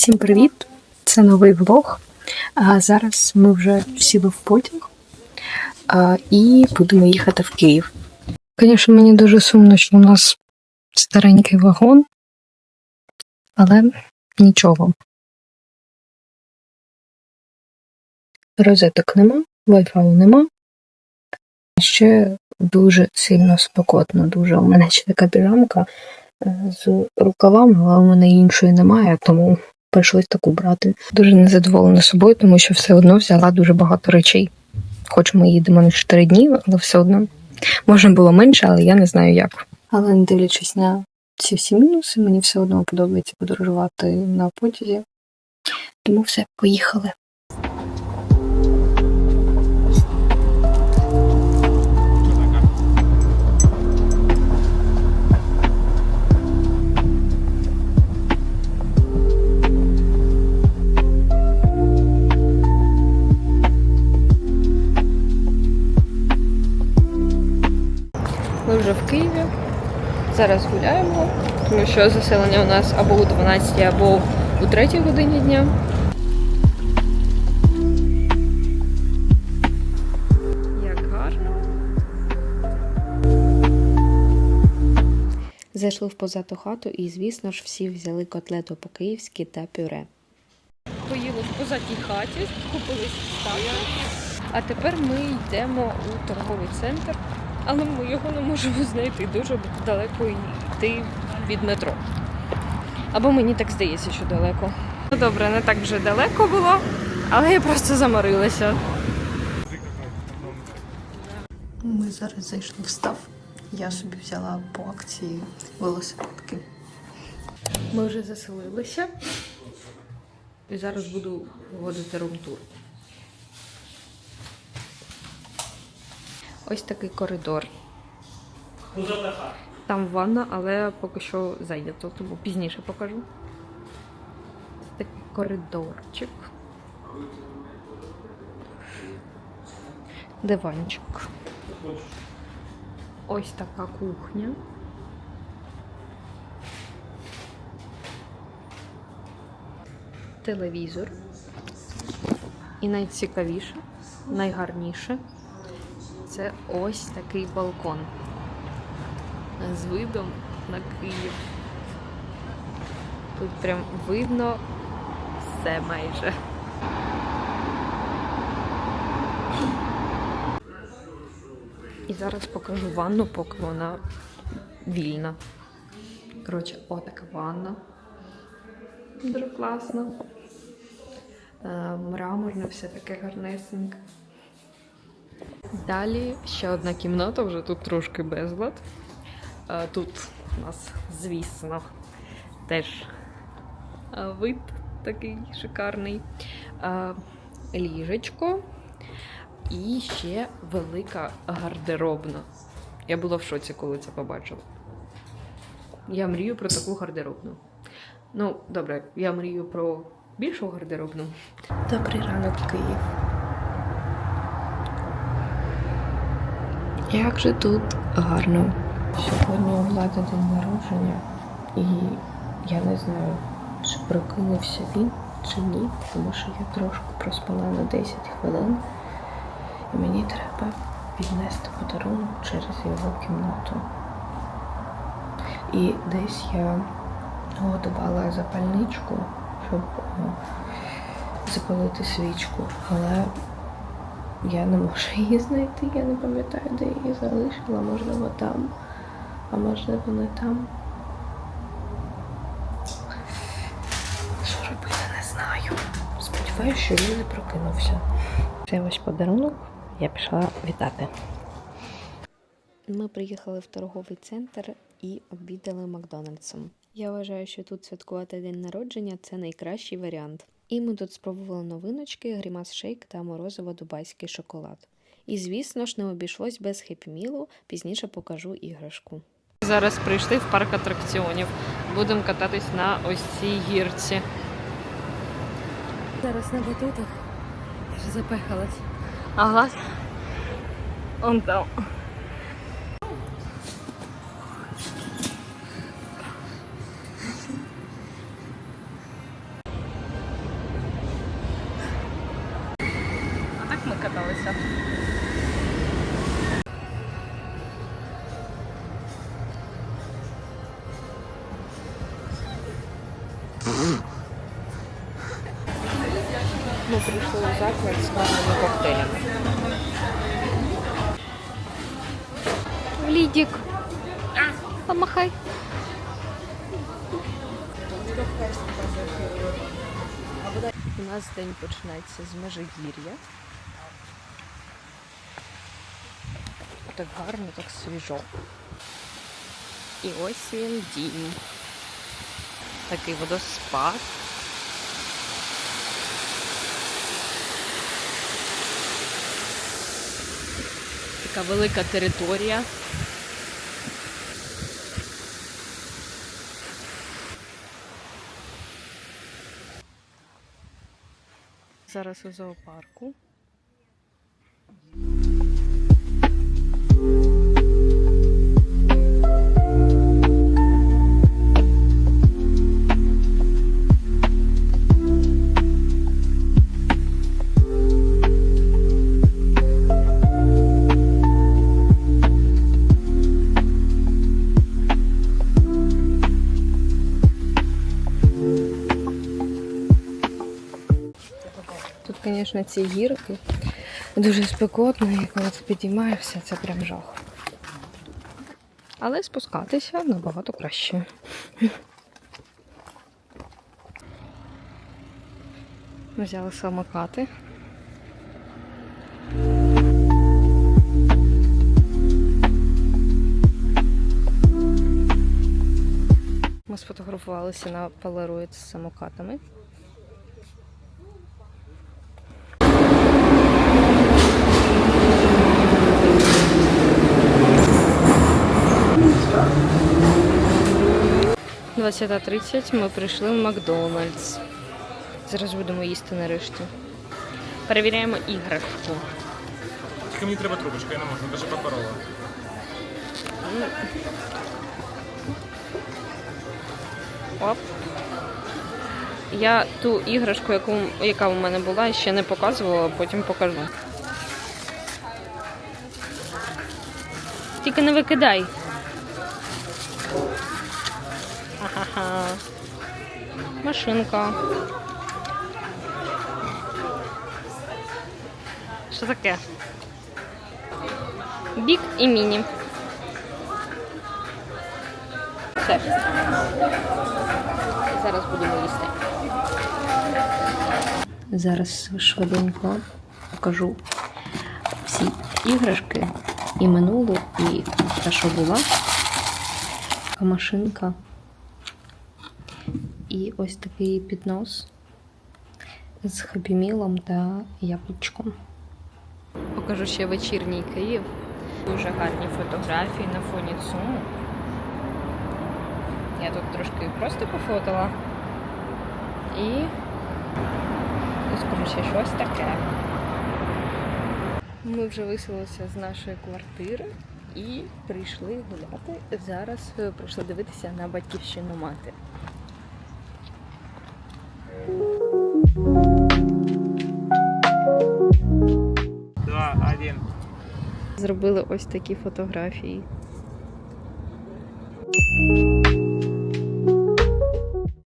Всім привіт! Це новий влог. А зараз ми вже сіли в потяг і будемо їхати в Київ. Звісно, мені дуже сумно, що у нас старенький вагон, але нічого. Розеток нема, вайфаю нема. Ще дуже сильно спекотно, дуже. У мене ще така піжамка е, з рукавами, але у мене іншої немає, тому прийшлось таку брати. Дуже незадоволена собою, тому що все одно взяла дуже багато речей. Хоч ми їдемо на 4 дні, але все одно можна було менше, але я не знаю як. Але не дивлячись на ці всі мінуси, мені все одно подобається подорожувати на потязі. Тому все, поїхали. Зараз гуляємо, тому що заселення у нас або у 12, або у 3 годині дня. Як гарно. Зайшли в позату хату і, звісно ж, всі взяли котлету по-київськи та пюре. Поїли в позатій хаті, купили ставки. А тепер ми йдемо у торговий центр, але ми його не можемо знайти. Дуже далеко йти від метро. Або мені так здається, що далеко. Ну добре, не так вже далеко було, але я просто заморилася. Ми зараз зайшли в став. Я собі взяла по акції велосипедки. Ми вже заселилися. І зараз буду вводити рум-тур. Ось такий коридор. Там ванна, але поки що зайнято, тому пізніше покажу. Це такий коридорчик. Диванчик. Ось така кухня. Телевізор. І найцікавіше, найгарніше це ось такий балкон з видом на Київ. Тут прям видно все майже. І зараз покажу ванну, поки вона вільна. Коротше, отака ванна. Дуже класно. Е, Мраморне, все таке гарнесеньке. Далі ще одна кімната, вже тут трошки безлад. Е, Тут у нас, звісно, теж е, вид такий шикарний. Е, Ліжечко і ще велика гардеробна. Я була в шоці, коли це побачила. Я мрію про таку гардеробну. Ну, добре, я мрію про більшу гардеробну. Добрий ранок, Київ. Як же тут гарно. Сьогодні у Влади день народження, і я не знаю, чи прокинувся він, чи ні, тому що я трошки проспала на 10 хвилин, і мені треба віднести подарунок через його кімнату. І десь я готувала запальничку, щоб е, запалити свічку, але я не можу її знайти, я не пам'ятаю, де я її залишила, можливо, там, а можливо, не там. Що робити, не знаю. Сподіваюся, що він не прокинувся. Це ось подарунок, я пішла вітати. Ми приїхали в торговий центр і обідали Макдональдсом. Я вважаю, що тут святкувати день народження це найкращий варіант. І ми тут спробували новиночки, грімас шейк та морозиво дубайський шоколад. І звісно ж не обійшлось без хеппі-мілу, пізніше покажу іграшку. Зараз прийшли в парк атракціонів. Будемо кататись на ось цій гірці. Зараз на батутах вже запехалась. Ага. Он там. Ми прийшли у заклад з гарними коктейлями. Лідік. Помахай. У нас день починається з Межигір'я. Так гарно, так свіжо. І ось він дім. Такий водоспад. Така велика територія. Зараз у зоопарку. Звісно, ці гірки дуже спекотно, і коли ти підіймаєшся, це прям жах. Але спускатися набагато краще. Взяли самокати. Ми сфотографувалися на Polaroid з самокатами. – 20.30 ми прийшли в Макдональдс. Зараз будемо їсти нарешті. Перевіряємо іграшку. Тільки мені треба трубочка, я не можу, навіть паперова. Оп. Я ту іграшку, яку, яка у мене була, ще не показувала, потім покажу. Тільки не викидай. Ага. Машинка. Що таке? Бік і міні. Все. Зараз будемо їсти. Зараз швиденько покажу всі іграшки і минулу, і та, що була. Машинка. І ось такий піднос з хабімілом та яблучком. Покажу ще вечірній Київ. Дуже гарні фотографії на фоні цуму. Я тут трошки просто пофотила. І ось коротше, щось таке. Ми вже виселилися з нашої квартири і прийшли гуляти. Зараз е, прийшли дивитися на батьківщину мати. Зробили ось такі фотографії.